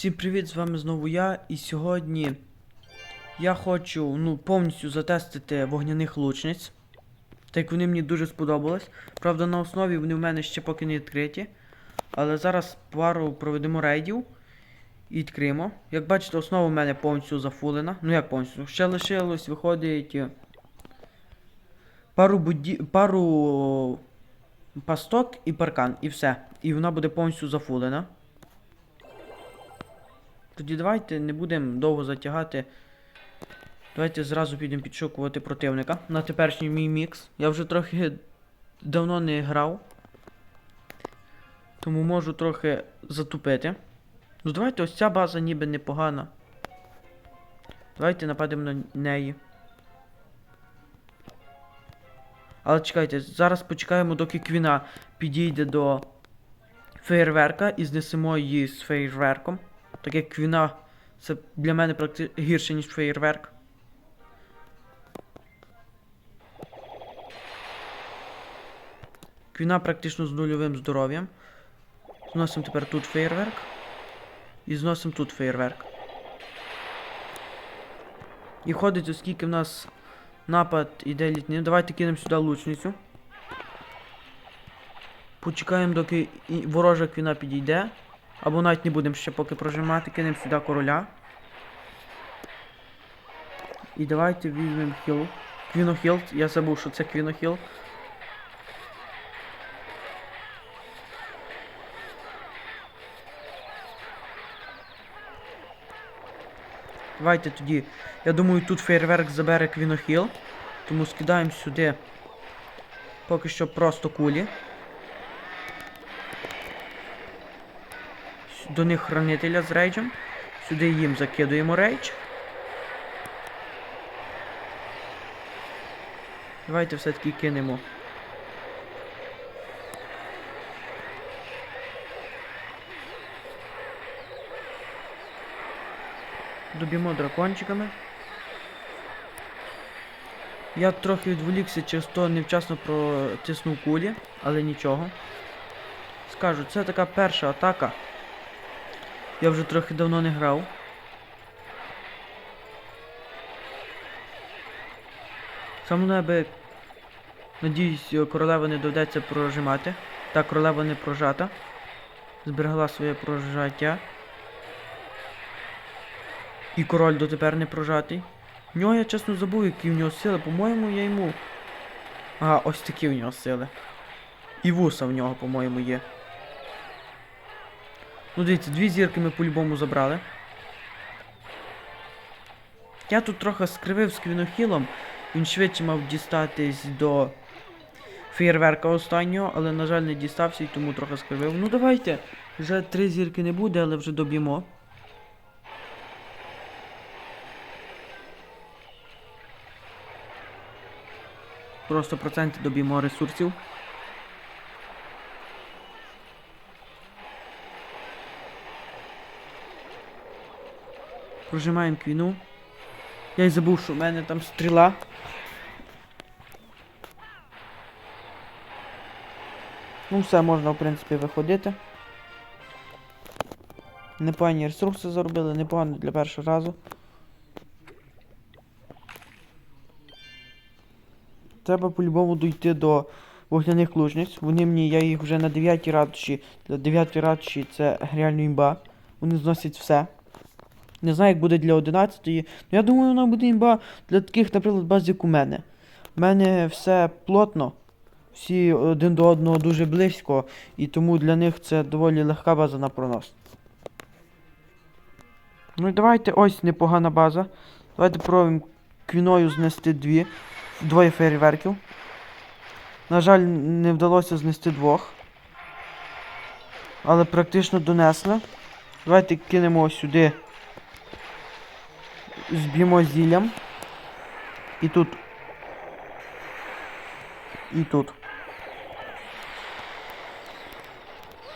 Всім привіт, з вами знову я. І сьогодні я хочу ну, повністю затестити вогняних лучниць. Так як вони мені дуже сподобались. Правда, на основі вони в мене ще поки не відкриті. Але зараз пару проведемо рейдів і відкриємо. Як бачите, основа в мене повністю зафулена. Ну як повністю? Ще лишилось, виходить. Пару буді... пару пасток і паркан, і все. І вона буде повністю зафулена. Тоді давайте не будемо довго затягати. Давайте зразу підемо підшукувати противника на теперішній мій мікс. Я вже трохи давно не грав. Тому можу трохи затупити. Ну давайте ось ця база ніби непогана. Давайте нападемо на неї. Але чекайте, зараз почекаємо, доки Квіна підійде до фейерверка і знесемо її з фейерверком. Так як Квіна це для мене практи... гірше, ніж фейерверк. Квіна практично з нульовим здоров'ям. Зносимо тепер тут фейерверк. І зносимо тут фейерверк. І ходить, оскільки в нас напад іде літній. Давайте кинемо сюди лучницю. Почекаємо, доки ворожа квіна підійде. Або навіть не будемо ще поки прожимати, кинемо сюди короля. І давайте візьмемо хіл. Квінохіл. Я забув, що це квінохіл. Давайте тоді. Я думаю, тут фейерверк забере квінохіл. Тому скидаємо сюди поки що просто кулі. До них хранителя з рейджем. Сюди їм закидуємо рейдж. Давайте все-таки кинемо. Доб'ємо дракончиками. Я трохи відволікся, через то невчасно протиснув кулі, але нічого. Скажу, це така перша атака. Я вже трохи давно не грав. Саме неби, надіюсь, королева не доведеться прожимати. Так, королева не прожата. Зберегла своє прожаття. І король дотепер не прожатий. В нього я чесно забув, які в нього сили. По-моєму, я йому. Ага, ось такі в нього сили. І вуса в нього, по-моєму, є. Ну, дивіться, дві зірки ми по-любому забрали. Я тут трохи скривив з квінохілом. Він швидше мав дістатись до феєрверка останнього, але, на жаль, не дістався і тому трохи скривив. Ну давайте. Вже три зірки не буде, але вже доб'ємо. Просто проценти доб'ємо ресурсів. Прожимаємо квіну. Я й забув, що в мене там стріла. Ну все, можна в принципі виходити. Непогані ресурси заробили, непогано для першого разу. Треба по-любому дійти до вогняних лужниць. Вони мені, я їх вже на 9 ратуші. Для 9 ратуші це реально імба. Вони зносять все. Не знаю, як буде для 11 Ну я думаю, вона буде імба для таких, наприклад, баз, як у мене. У мене все плотно. Всі один до одного дуже близько, і тому для них це доволі легка база на пронос. Ну і давайте ось непогана база. Давайте пробуємо квіною знести дві. Двоє фейерверків. На жаль, не вдалося знести двох. Але практично донесли. Давайте кинемо сюди. Зб'ємо зіллям. І тут. І тут.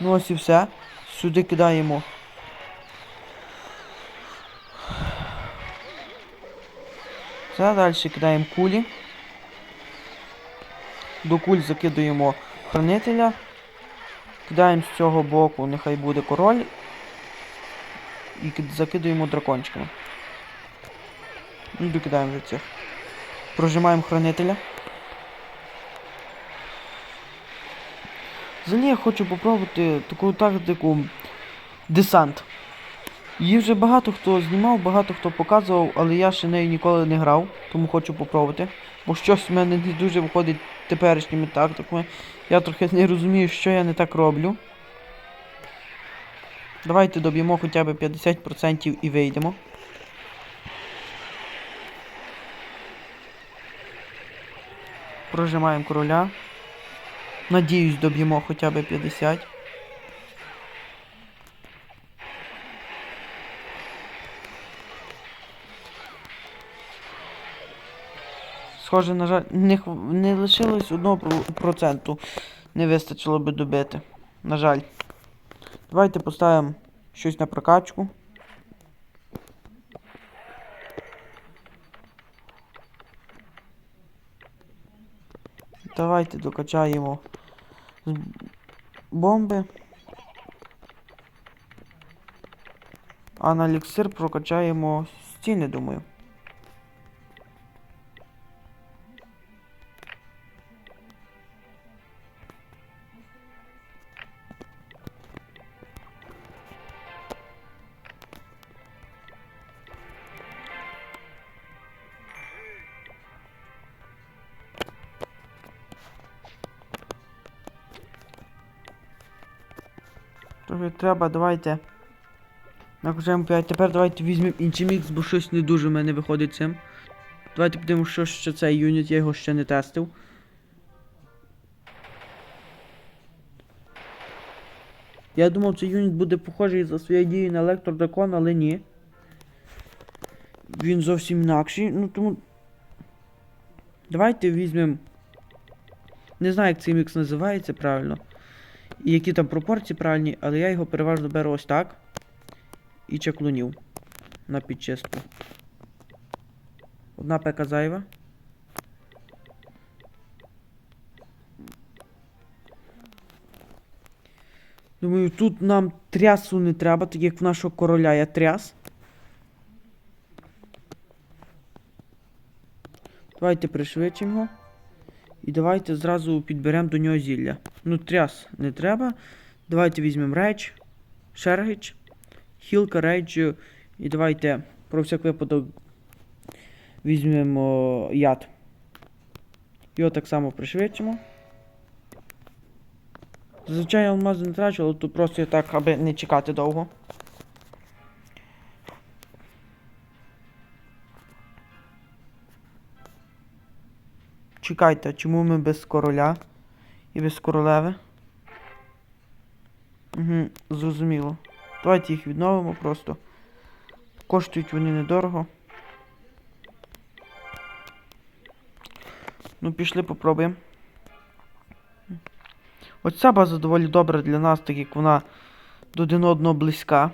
Ну ось і все. Сюди кидаємо. Все, далі кидаємо кулі. До куль закидуємо хранителя. Кидаємо з цього боку, нехай буде король. і кид- закидуємо дракончиками. Ну, докидаємо вже цих. Прожимаємо хранителя. Взагалі я хочу попробувати таку тактику десант. Її вже багато хто знімав, багато хто показував, але я ще нею ніколи не грав, тому хочу попробувати. Бо щось в мене не дуже виходить теперішніми тактиками. Я трохи не розумію, що я не так роблю. Давайте доб'ємо хоча б 50% і вийдемо. Прожимаємо короля. Надіюсь, доб'ємо хоча б 50. Схоже, на жаль, не, не лишилось одного про- проценту. Не вистачило би добити. На жаль. Давайте поставимо щось на прокачку. Давайте докачаємо бомби. А на еліксир прокачаємо стіни, думаю. Трохи треба, давайте. Накружаємо 5. Тепер давайте візьмемо інший мікс, бо щось не дуже в мене виходить цим. Давайте подивимося, що ще цей юніт, я його ще не тестив. Я думав, цей юніт буде похожий за своєю дією на електродракон, але ні. Він зовсім інакший. Ну тому. Давайте візьмемо. Не знаю, як цей мікс називається правильно. І які там пропорції правильні, але я його переважно беру ось так. І чеклунів на підчистку. Одна пека зайва. Думаю, тут нам трясу не треба, так як в нашого короля є тряс. Давайте пришвидшимо. І давайте зразу підберемо до нього зілля. Ну, тряс не треба. Давайте візьмемо рейдж, шергич, хілка, рейджу. І давайте про всяк випадок візьмемо яд. Його так само пришвидшимо. Зазвичай я алмази не трачу, але тут просто так, аби не чекати довго. Чекайте, чому ми без короля і без королеви? Угу, зрозуміло. Давайте їх відновимо просто. Коштують вони недорого. Ну, пішли попробуємо. Ось ця база доволі добра для нас, так як вона до один одного близька.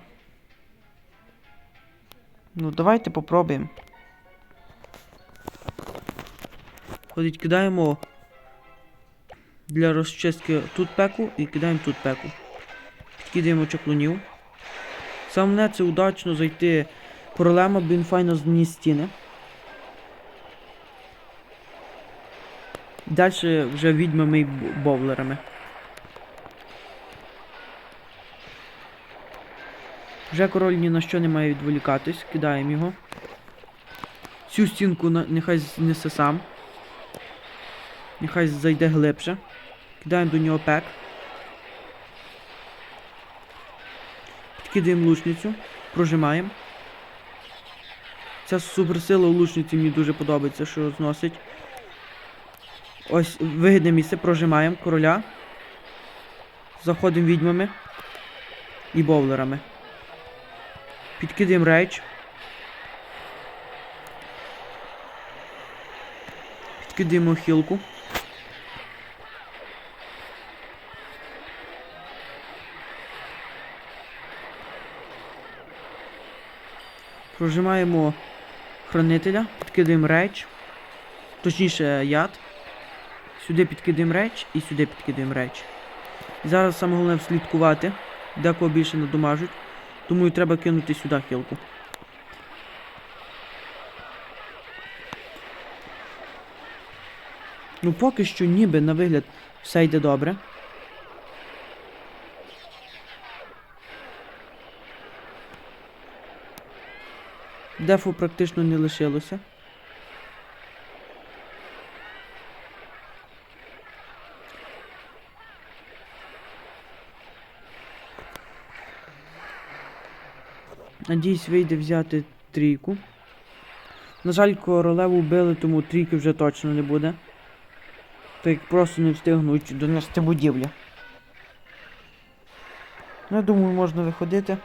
Ну, давайте попробуємо. Ходить, кидаємо для розчистки тут пеку і кидаємо тут пеку. Підкидаємо чаклунів. Мене це удачно зайти королема, бо він файно зніс стіни. Далі вже відьмами і бовлерами. Вже король ні на що не має відволікатись, кидаємо його. Цю стінку нехай знесе сам. Нехай зайде глибше. Кидаємо до нього пек. Підкидаємо лучницю. Прожимаємо. Ця суперсила у лучниці мені дуже подобається, що зносить. Ось вигідне місце, прожимаємо короля. Заходимо відьмами і боулерами. Підкидаємо рейдж. Підкидаємо хілку. Прожимаємо хранителя, підкидаємо рейдж. Точніше яд. Сюди підкидаємо рейдж і сюди підкидаємо рейдж. І зараз саме головне слідкувати, де кого більше надумажуть. Думаю, треба кинути сюди хілку. Ну, поки що ніби на вигляд все йде добре. Дефу практично не лишилося. Надіюсь, вийде взяти трійку. На жаль, королеву вбили, тому трійки вже точно не буде. Так як просто не встигнуть донести будівлю. Ну, я думаю, можна виходити.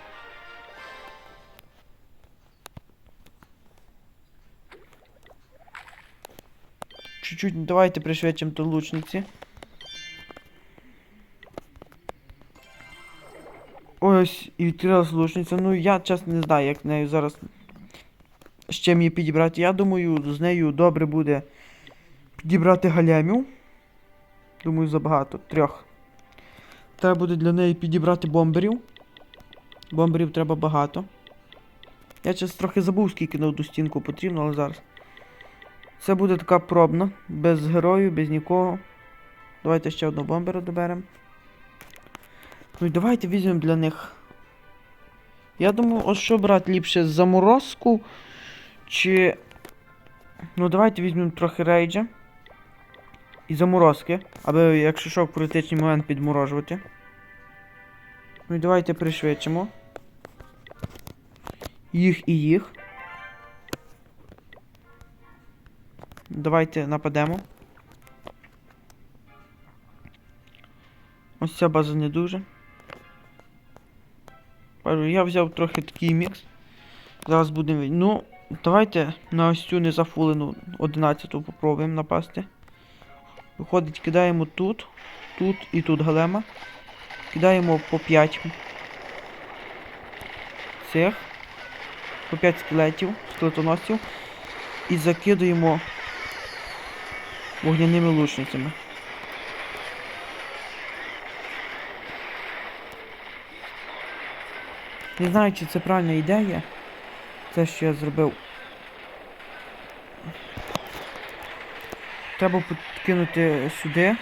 Чуть-чуть давайте пришвидшимо до лучниці. Ось і відкрилась лучниця. Ну я чесно не знаю, як нею зараз з чим її підібрати. Я думаю, з нею добре буде підібрати галямів. Думаю, забагато. Трьох. Треба буде для неї підібрати бомберів. Бомберів треба багато. Я зараз трохи забув, скільки на одну стінку потрібно, але зараз. Це буде така пробна, без героїв, без нікого. Давайте ще одного бомбера доберемо. Ну і давайте візьмемо для них. Я думаю, ось що брати ліпше заморозку. Чи. Ну, давайте візьмемо трохи рейджа. І заморозки. Аби, якщо що, в критичний момент підморожувати. Ну і давайте пришвидшимо. Їх і їх. Давайте нападемо. Ось ця база не дуже. Я взяв трохи такий мікс. Зараз будемо. Ну, давайте на ось цю незафулену 11-ту попробуємо напасти. Виходить, кидаємо тут, тут і тут голема. Кидаємо по 5 цих. По 5 скелетів, скелетоносців. І закидуємо вогняними лучницями. Не знаю, чи це правильна ідея. Те, що я зробив. Треба підкинути сюди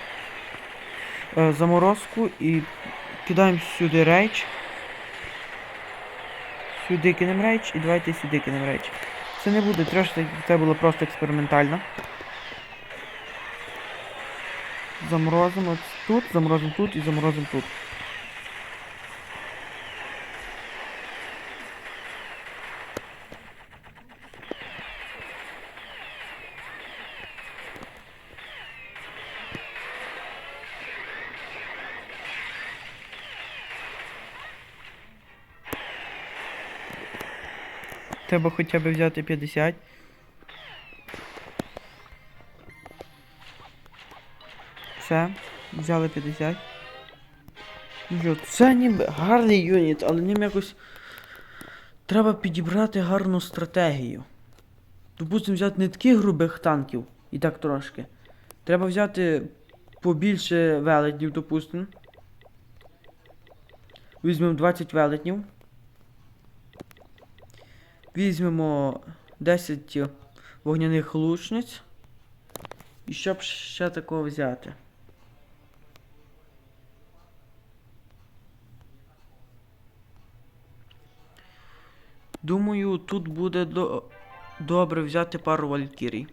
е, заморозку і кидаємо сюди рейдж. Сюди кинемо рейдж і давайте сюди кинемо рейдж. Це не буде трошки, це було просто експериментально. Заморозимо тут, заморозимо тут і заморозимо тут. Треба хоча б взяти 50. Все, взяли 50. Ну що, Це ніби гарний юніт, але ним якось треба підібрати гарну стратегію. Допустимо, взяти не таких грубих танків, і так трошки. Треба взяти побільше велетнів, допустимо. Візьмемо 20 велетнів. Візьмемо 10 вогняних лучниць. І щоб ще такого взяти. Думаю, тут буде до... добре взяти пару валькірій.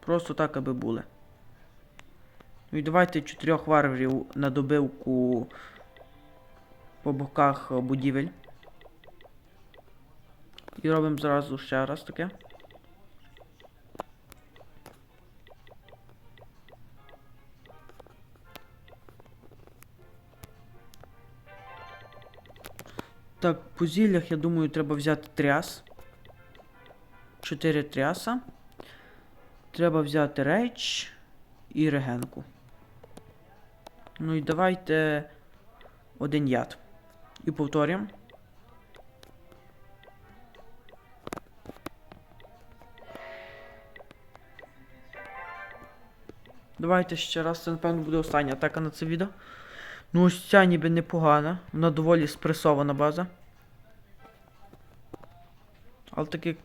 Просто так, аби були. Ну і давайте чотирьох варварів на добивку по боках будівель. І робимо зразу ще раз таке. Так, по зіллях, я думаю, треба взяти тряс. Чотири тряса. Треба взяти рейдж і регенку. Ну і давайте один яд. І повторюємо. Давайте ще раз, це напевно буде остання атака на це відео. Ну ось ця ніби непогана. Вона доволі спресована база. Але таки.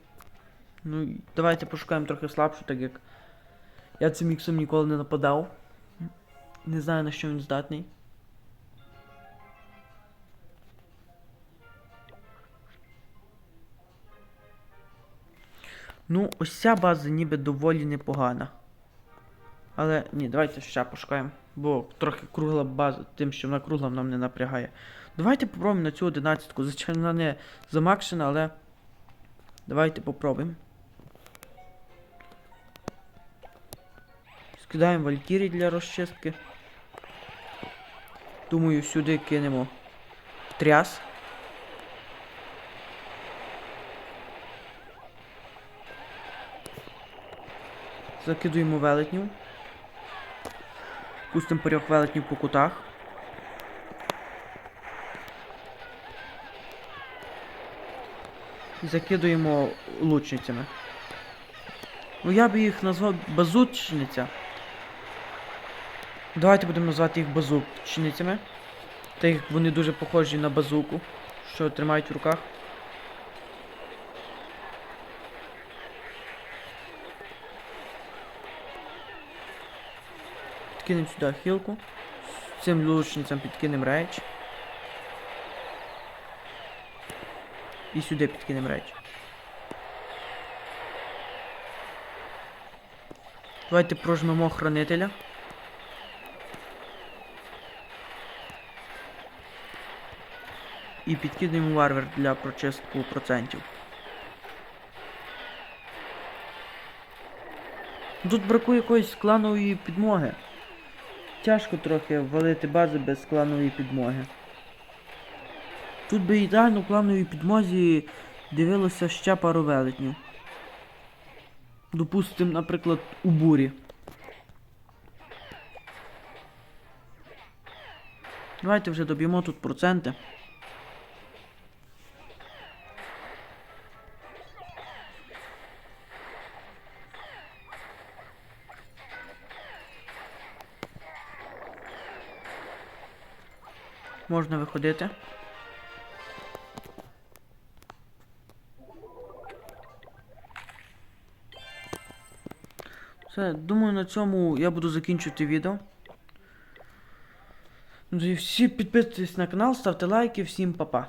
Ну, давайте пошукаємо трохи слабшу, так як. Я цим міксом ніколи не нападав. Не знаю на що він здатний. Ну, ось ця база ніби доволі непогана. Але ні, давайте ще пошукаємо. Бо трохи кругла база, тим, що вона кругла, нам не напрягає. Давайте попробуємо на цю одинадцятку. Звичайно, вона не замакшена, але. Давайте попробуємо. Скидаємо валькірі для розчистки. Думаю, сюди кинемо тряс. Закидуємо велетню. Пустимо парьох велетнів по кутах. І закидуємо лучницями. Ну я би їх назвав базучниця. Давайте будемо назвати їх базучницями. Так як вони дуже похожі на базуку, що тримають в руках. Підкинемо сюди хілку. Цим лучницям підкинемо рейдж. І сюди підкинемо рейдж. Давайте прожмемо хранителя. І підкидаємо варвер для прочистку процентів. Тут бракує якоїсь кланової підмоги. Тяжко трохи валити базу без кланової підмоги. Тут би ідеально клановій підмозі дивилося ще пару велетнів. Допустимо, наприклад, у бурі. Давайте вже доб'ємо тут проценти. Можна виходити. Все, думаю, на цьому я буду закінчувати відео. Всі підписуйтесь на канал, ставте лайки, всім па-па.